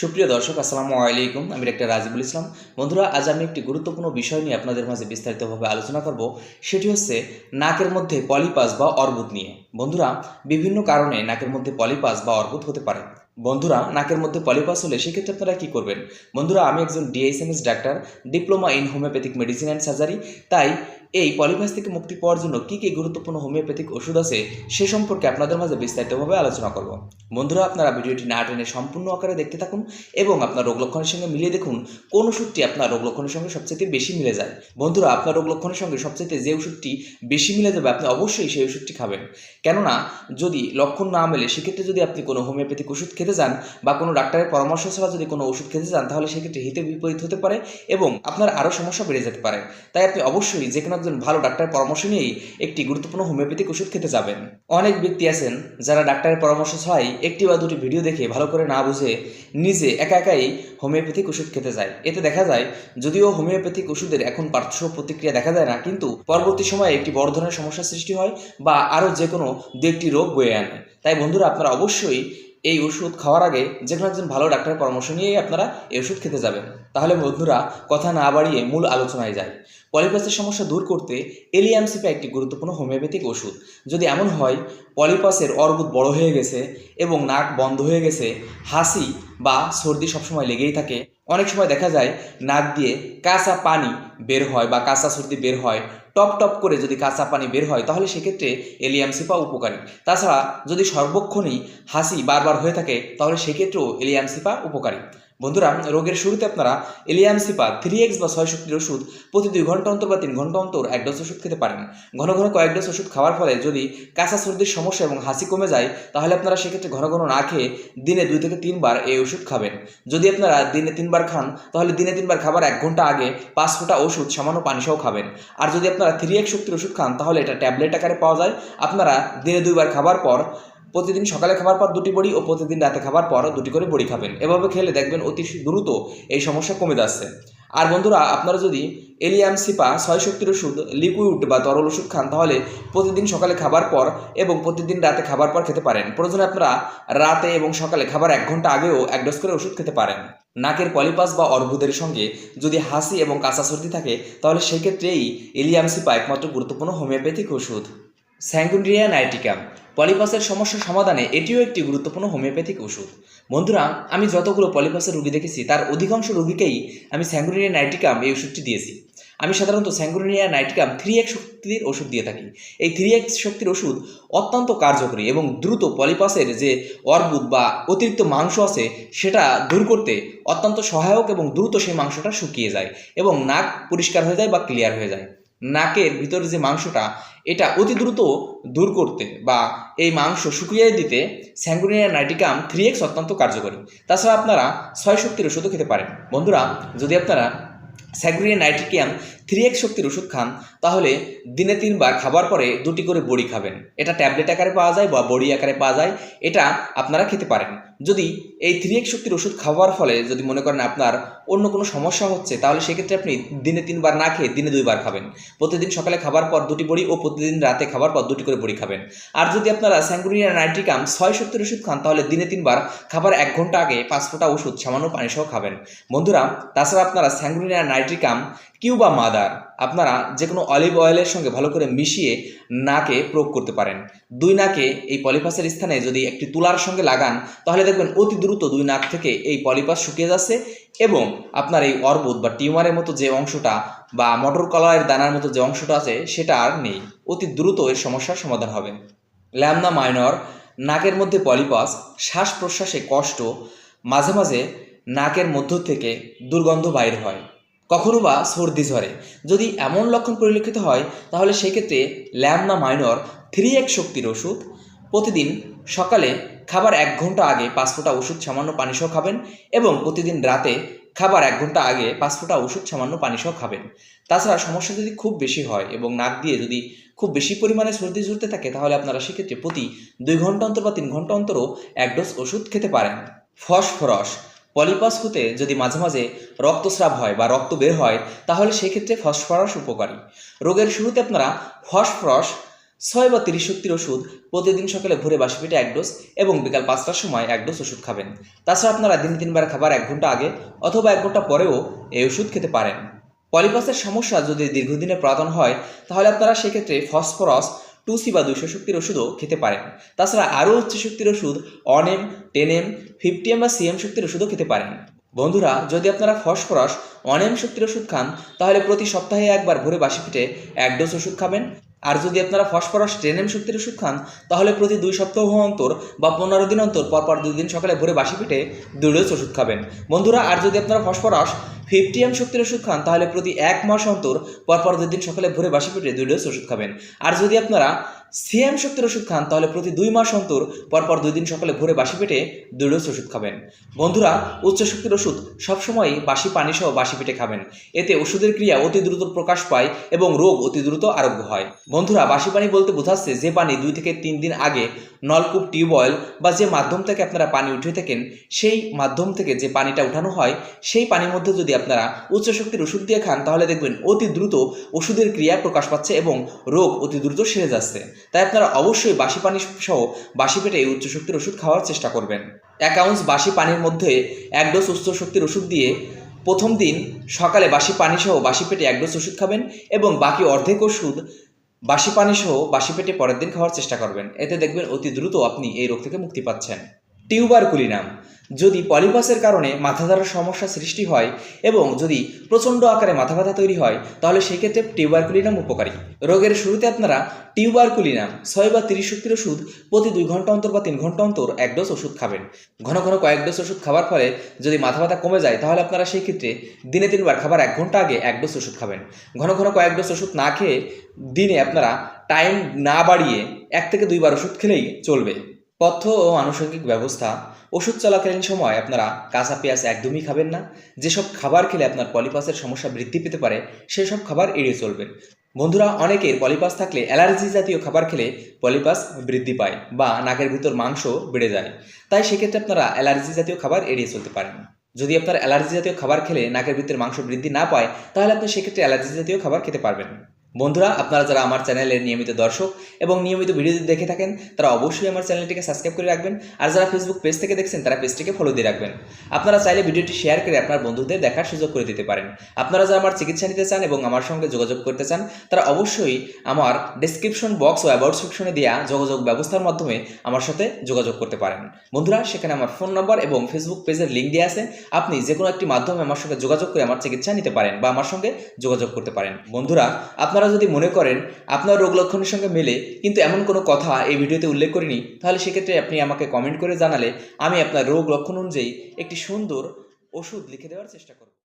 সুপ্রিয় দর্শক, আসসালামু আলাইকুম। আমি ডাক্তার রাজিবুল ইসলাম। বন্ধুরা, আজ আমি একটি গুরুত্বপূর্ণ বিষয় নিয়ে আপনাদের মাঝে বিস্তারিতভাবে আলোচনা করব। সেটি হচ্ছে নাকের মধ্যে পলিপাস বা অর্বুদ নিয়ে। বন্ধুরা, বিভিন্ন কারণে নাকের মধ্যে পলিপাস বা অর্বুদ হতে পারে। বন্ধুরা, নাকের মধ্যে পলিপাস হলে সেক্ষেত্রে আপনারা কী করবেন? বন্ধুরা, আমি একজন DSMS doctor, diploma in homeopathic medicine and surgery. তাই এই পলিপাস থেকে মুক্তি পাওয়ার জন্য কী কী গুরুত্বপূর্ণ হোমিওপ্যাথিক ওষুধ আছে, সে সম্পর্কে আপনাদের মাঝে বিস্তারিতভাবে আলোচনা করব। বন্ধুরা, আপনারা ভিডিওটি না টেনে সম্পূর্ণ আকারে দেখতে থাকুন এবং আপনার রোগ লক্ষণের সঙ্গে মিলিয়ে দেখুন কোন ওষুধটি আপনার রোগ লক্ষণের সঙ্গে সবচেয়ে বেশি মিলে যায়। বন্ধুরা, আপনার রোগ লক্ষণের সঙ্গে সবচেয়ে যে ওষুধটি বেশি মিলে যাবে, আপনি অবশ্যই সেই ওষুধটি খাবেন। কেননা, যদি লক্ষণ না মেলে, সেক্ষেত্রে যদি আপনি কোনো হোমিওপ্যাথিক ওষুধ খেতে যান বা কোনো ডাক্তারের পরামর্শ ছাড়া যদি কোনো ওষুধ খেতে যান তাহলে সেক্ষেত্রে হিতে বিপরীত হতে পারে এবং আপনার আরও সমস্যা বেড়ে যেতে পারে। তাই আপনি অবশ্যই যে কোনো একজন ভালো ডাক্তারের পরামর্শ নিয়েই একটি গুরুত্বপূর্ণ হোমিওপ্যাথিক ওষুধ খেতে যাবেন। অনেক ব্যক্তি আছেন যারা ডাক্তারের পরামর্শ ছাড়াই একটি বা দুটি ভিডিও দেখে ভালো করে না বুঝে নিজে একা একাই হোমিওপ্যাথিক ওষুধ খেতে যায়। এতে দেখা যায়, যদিও হোমিওপ্যাথিক ওষুধের এখন পার্শ্ব প্রতিক্রিয়া দেখা যায় না, কিন্তু পরবর্তী সময়ে একটি বড় ধরনের সমস্যার সৃষ্টি হয় বা আরও যে কোনো দু একটি রোগ বয়ে আনে। তাই বন্ধুরা, আপনারা অবশ্যই এই ওষুধ খাওয়ার আগে যে কোনো একজন ভালো ডাক্তারের পরামর্শ নিয়েই আপনারা এই ওষুধ খেতে যাবেন। তাহলে বন্ধুরা, কথা না বাড়িয়ে মূল আলোচনায় যায় পলিপাসের সমস্যা দূর করতে এলিয়ামসিপা একটি গুরুত্বপূর্ণ হোমিওপ্যাথিক ওষুধ। যদি এমন হয়, পলিপাসের অর্বুদ বড় হয়ে গেছে এবং নাক বন্ধ হয়ে গেছে, হাসি বা সর্দি সবসময় লেগেই থাকে। অনেক সময় দেখা যায়, নাক দিয়ে কাঁচা পানি বের হয় বা কাঁচা সর্দি বের হয়। টপ টপ করে যদি কাঁচা পানি বের হয়, তাহলে সেক্ষেত্রে এলিয়াম এলিয়ামসিপা উপকারী। তাছাড়া যদি সর্বক্ষণই হাসি বারবার হয়ে থাকে, তাহলে সেক্ষেত্রেও এলিয়াম এলিয়ামসিপা উপকারী। বন্ধুরা, রোগের শুরুতে আপনারা এলিয়ামসিপা থ্রি এক্স বা ছয় শক্তির ওষুধ প্রতি দুই ঘণ্টা অন্তর বা তিন ঘণ্টা অন্তর এক ডোজ ওষুধ খেতে পারেন। ঘন ঘন কয়েক ডোজ ওষুধ খাওয়ার ফলে যদি কাঁচা সর্দির সমস্যা এবং হাসি কমে যায়, তাহলে আপনারা সেক্ষেত্রে ঘন ঘন না খেয়ে দিনে দুই থেকে তিনবার এই ওষুধ খাবেন। যদি আপনারা দিনে তিনবার খান, তাহলে দিনে তিনবার খাবার এক ঘণ্টা আগে পাঁচ ফোঁটা ওষুধ, সামান্য পানি সহ খাবেন। আর যদি আপনারা থ্রি এক্স শক্তির ওষুধ খান, তাহলে এটা ট্যাবলেট আকারে পাওয়া যায়। আপনারা দিনে দুইবার খাবার পর প্রতিদিন সকালে খাবার পর দুটি বড়ি ও প্রতিদিন রাতে খাবার পর দুটি করে বড়ি খাবেন। এভাবে খেলে দেখবেন অতি দ্রুত এই সমস্যা কমে যাচ্ছে। আর বন্ধুরা, আপনারা যদি এলিয়াম সিপা, ছয় শক্তির ওষুধ, লিকুইড বা তরল ওষুধ খান, তাহলে প্রতিদিন সকালে খাবার পর এবং প্রতিদিন রাতে খাবার পর খেতে পারেন। প্রয়োজনে আপনারা রাতে এবং সকালে খাবার এক ঘণ্টা আগেও এক ডোজ করে ওষুধ খেতে পারেন। নাকের পলিপাস বা অর্বুদের সঙ্গে যদি হাসি এবং কাঁচা সর্দি থাকে, তাহলে সেক্ষেত্রেই এলিয়াম সিপা একমাত্র গুরুত্বপূর্ণ হোমিওপ্যাথিক ওষুধ। স্যাঙ্গুন্ড্রিয়া নাইটিকাম পলিপাসের সমস্যা সমাধানে এটিও একটি গুরুত্বপূর্ণ হোমিওপ্যাথিক ওষুধ। বন্ধুরা, আমি যতগুলো পলিপাসের রোগী দেখেছি, তার অধিকাংশ রোগীকেই আমি স্যাঙ্গুরিনিয়া নাইটিকাম এই ওষুধটি দিয়েছি। আমি সাধারণত স্যাঙ্গুরিনিয়া নাইটিকাম থ্রি এক শক্তির ওষুধ দিয়ে থাকি। এই থ্রি এক্স শক্তির ওষুধ অত্যন্ত কার্যকরী এবং দ্রুত পলিপাসের যে অর্বুদ বা অতিরিক্ত মাংস আছে, সেটা দূর করতে অত্যন্ত সহায়ক এবং দ্রুত সেই মাংসটা শুকিয়ে যায় এবং নাক পরিষ্কার হয়ে যায় বা ক্লিয়ার হয়ে যায়। নাকের ভিতরে যে মাংসটা, এটা অতি দ্রুত দূর করতে বা এই মাংস শুকিয়ে দিতে স্যাঙ্গুরিনিয়া নাইটিকাম থ্রি এক্স অত্যন্ত কার্যকরী। তাছাড়া আপনারা ছয় শক্তির ওষুধও খেতে পারেন। বন্ধুরা, যদি আপনারা স্যাঙ্গুরিনিয়া নাইটিকাম থ্রি এক্স শক্তির ওষুধ খান, তাহলে দিনে তিনবার খাবার পরে দুটি করে বড়ি খাবেন। এটা ট্যাবলেট আকারে পাওয়া যায় বা বড়ি আকারে পাওয়া যায়, এটা আপনারা খেতে পারেন। যদি এই থ্রি এক্স শক্তির ওষুধ খাওয়ার ফলে যদি মনে করেন আপনার অন্য কোনো সমস্যা হচ্ছে, তাহলে সেক্ষেত্রে আপনি দিনে তিনবার না খেয়ে দিনে দুইবার খাবেন। প্রতিদিন সকালে খাবার পর দুটি বড়ি ও প্রতিদিন রাতে খাবার পর দুটি করে বড়ি খাবেন। আর যদি আপনারা স্যাঙ্গুরিয়া নাইট্রিকাম ছয় শক্তির ওষুধ খান, তাহলে দিনে তিনবার খাবার এক ঘণ্টা আগে পাঁচ ফোঁটা ওষুধ, সামান্য পানি সহ খাবেন। বন্ধুরা, তাছাড়া আপনারা স্যাঙ্গুরিয়া নাইট্রিকাম কিউবা মাদার আপনারা যে কোনো অলিভ অয়েলের সঙ্গে ভালো করে মিশিয়ে নাকে প্রয়োগ করতে পারেন। দুই নাকে এই পলিফাসের স্থানে যদি একটি তুলার সঙ্গে লাগান, তাহলে দেখবেন অতি দ্রুত দুই নাক থেকে এই পলিপাস শুকিয়ে যাচ্ছে এবং আপনার এই অর্বুদ বা টিউমারের মতো যে অংশটা বা মটর কলারের দানার মতো যে অংশটা আছে, সেটা আর নেই। অতি দ্রুত এর সমস্যার সমাধান হবে। ল্যামনা মাইনর নাকের মধ্যে পলিপাস শ্বাস প্রশ্বাসে কষ্ট, মাঝে মাঝে নাকের মধ্য থেকে দুর্গন্ধ বাইর হয়। কখনো বা সর্দি ঝরে। যদি এমন লক্ষণ পরিলক্ষিত হয়, তাহলে সেক্ষেত্রে ল্যামনা মাইনর থ্রি এক শক্তির ওষুধ প্রতিদিন সকালে খাবার এক ঘণ্টা আগে পাঁচ ফোঁটা ওষুধ সামান্য পানি সহ খাবেন এবং প্রতিদিন রাতে খাবার এক ঘণ্টা আগে পাঁচ ফোঁটা ওষুধ সামান্য পানি সহ খাবেন। তাছাড়া সমস্যা যদি খুব বেশি হয় এবং নাক দিয়ে যদি খুব বেশি পরিমাণে সর্দি ঝরতে থাকে, তাহলে আপনারা সেক্ষেত্রে প্রতি দুই ঘণ্টা অন্তর বা তিন ঘণ্টা অন্তরও এক ডোজ ওষুধ খেতে পারেন। ফসফরস পলিপাস হতে যদি মাঝে মাঝে রক্তস্রাব হয় বা রক্ত বের হয়, তাহলে সেক্ষেত্রে ফসফরাস উপকারী। রোগের শুরুতে আপনারা ফসফরাস ছয় বা তিরিশ শক্তির ওষুধ প্রতিদিন সকালে ভোরে বাসি পেটে এক ডোজ এবং বিকাল পাঁচটার সময় এক ডোজ ওষুধ খাবেন। তাছাড়া আপনারা দিন তিনবার খাবার এক ঘণ্টা আগে অথবা এক ঘণ্টা পরেও এই ওষুধ খেতে পারেন। পলিপাসের সমস্যা যদি দীর্ঘদিনের পুরাতন হয়, তাহলে আপনারা সেক্ষেত্রে ফসফরাস টু সি বা দুইশো শক্তির ওষুধও খেতে পারেন। তাছাড়া আরও উচ্চ শক্তির ওষুধ one M ten M fifty M বা সিএম শক্তির ওষুধও খেতে পারেন। বন্ধুরা, যদি আপনারা ফসফরাস অন এম শক্তির ওষুধ খান, তাহলে প্রতি সপ্তাহে একবার ভোরে বাসি পিঠে এক ডোজ ওষুধ খাবেন আর যদি আপনারা ফসফরাস ট্রেনেম শক্তির ওষুধ খান, তাহলে প্রতি দুই সপ্তাহ অন্তর বা পনেরো দিন অন্তর পরপর দুই দিন সকালে ভোরে বাসি পিঠে দুই ডোজ ওষুধ খাবেন। বন্ধুরা, আর যদি আপনারা ফসফরাস ফিফটি এম শক্তির ওষুধ খান, তাহলে প্রতি এক মাস অন্তর পরপর দুই দিন সকালে ভোরে বাসি পিঠে দুই ডোজ ওষুধ খাবেন। আর যদি আপনারা সিএম শক্তির ওষুধ খান, তাহলে প্রতি দুই মাস অন্তর পরপর দুই দিন সকালে ভোরে বাসি পেটে দুই ডোজ ওষুধ খাবেন। বন্ধুরা, উচ্চ শক্তির ওষুধ সবসময় বাসি পানি সহ বাসি পেটে খাবেন। এতে ওষুধের ক্রিয়া অতি দ্রুত প্রকাশ পায় এবং রোগ অতি দ্রুত আরোগ্য হয়। বন্ধুরা, বাসি পানি বলতে বোঝাচ্ছে যে পানি দুই থেকে তিন দিন আগে নলকূপ টিউবওয়েল বা যে মাধ্যম থেকে আপনারা পানি উঠে থাকেন, সেই মাধ্যম থেকে যে পানিটা উঠানো হয়, সেই পানির মধ্যে যদি আপনারা উচ্চ শক্তির ওষুধ দিয়ে খান, তাহলে দেখবেন অতি দ্রুত ওষুধের ক্রিয়া প্রকাশ পাচ্ছে এবং রোগ অতি দ্রুত সেরে যাচ্ছে। তাই আপনারা অবশ্যই বাসি পানি সহ বাসি পেটে উচ্চ শক্তির ওষুধ খাওয়ার চেষ্টা করবেন। এক আউন্স বাসি পানির মধ্যে এক ডোজ উচ্চ শক্তির ওষুধ দিয়ে প্রথম দিন সকালে বাসি পানি সহ বাসি পেটে এক ডোজ ওষুধ খাবেন এবং বাকি অর্ধেক ওষুধ বাসি পানি সহ বাসি পেটে পরের দিন খাওয়ার চেষ্টা করবেন। এতে দেখবেন অতি দ্রুত আপনি এই রোগ থেকে মুক্তি পাচ্ছেন। Tuberculinum. যদি পলিপাসের কারণে মাথা ধরার সমস্যা সৃষ্টি হয় এবং যদি প্রচণ্ড আকারে মাথা ব্যথা তৈরি হয়, তাহলে সেক্ষেত্রে টিউবারকুলিনাম উপকারী। রোগের শুরুতে আপনারা টিউবারকুলিনাম ছয় বা তিরিশ শক্তির ওষুধ প্রতি দুই ঘণ্টা অন্তর বা তিন ঘণ্টা অন্তর এক ডোজ ওষুধ খাবেন। ঘন ঘন কয়েক ডোজ ওষুধ খাবার ফলে যদি মাথা ব্যথা কমে যায়, তাহলে আপনারা সেই ক্ষেত্রে দিনে তিনবার খাবার এক ঘণ্টা আগে এক ডোজ ওষুধ খাবেন। ঘন ঘন কয়েক ডোজ ওষুধ না খেয়ে দিনে আপনারা টাইম না বাড়িয়ে এক থেকে দুইবার ওষুধ খেলেই চলবে। পথ্য ও আনুষঙ্গিক ব্যবস্থা, ওষুধ চলাকালীন সময় আপনারা কাঁচা পেঁয়াজ একদমই খাবেন না। যেসব খাবার খেলে আপনার পলিপাসের সমস্যা বৃদ্ধি পেতে পারে, সেসব খাবার এড়িয়ে চলবেন। বন্ধুরা, অনেকের পলিপাস থাকলে অ্যালার্জি জাতীয় খাবার খেলে পলিপাস বৃদ্ধি পায় বা নাকের ভিতর মাংস বেড়ে যায়। তাই সেক্ষেত্রে আপনারা অ্যালার্জি জাতীয় খাবার এড়িয়ে চলতে পারেন। যদি আপনার অ্যালার্জি জাতীয় খাবার খেলে নাকের ভিতরে মাংস বৃদ্ধি না পায়, তাহলে আপনি সেক্ষেত্রে অ্যালার্জি জাতীয় খাবার খেতে পারবেন। বন্ধুরা, আপনারা যারা আমার চ্যানেলের নিয়মিত দর্শক এবং নিয়মিত ভিডিও দেখে থাকেন, তারা অবশ্যই আমার চ্যানেলটিকে সাবস্ক্রাইব করে রাখবেন। আর যারা ফেসবুক পেজ থেকে দেখছেন, তারা পেজটিকে ফলো দিয়ে রাখবেন। আপনারা চাইলে ভিডিওটি শেয়ার করে আপনার বন্ধুদের দেখার সুযোগ করে দিতে পারেন। আপনারা যারা আমার চিকিৎসা নিতে চান এবং আমার সঙ্গে যোগাযোগ করতে চান, তারা অবশ্যই আমার ডিসক্রিপশন বক্স ও অ্যাবাউট সেকশনে দেওয়া যোগাযোগ ব্যবস্থার মাধ্যমে আমার সাথে যোগাযোগ করতে পারেন। বন্ধুরা, সেখানে আমার ফোন নম্বর এবং ফেসবুক পেজের লিঙ্ক দেওয়া আছে। আপনি যে কোনো একটি মাধ্যমে আমার সঙ্গে যোগাযোগ করে আমার চিকিৎসা নিতে পারেন বা আমার সঙ্গে যোগাযোগ করতে পারেন। বন্ধুরা আপনারা যদি মনে করেন আপনার রোগ লক্ষণের সঙ্গে মেলে, কিন্তু এমন কোনো কথা এই ভিডিওতে উল্লেখ করিনি, তাহলে সেক্ষেত্রে আপনি আমাকে কমেন্ট করে জানালে আমি আপনার রোগ লক্ষণ অনুযায়ী একটি সুন্দর ওষুধ লিখে দেওয়ার চেষ্টা করব।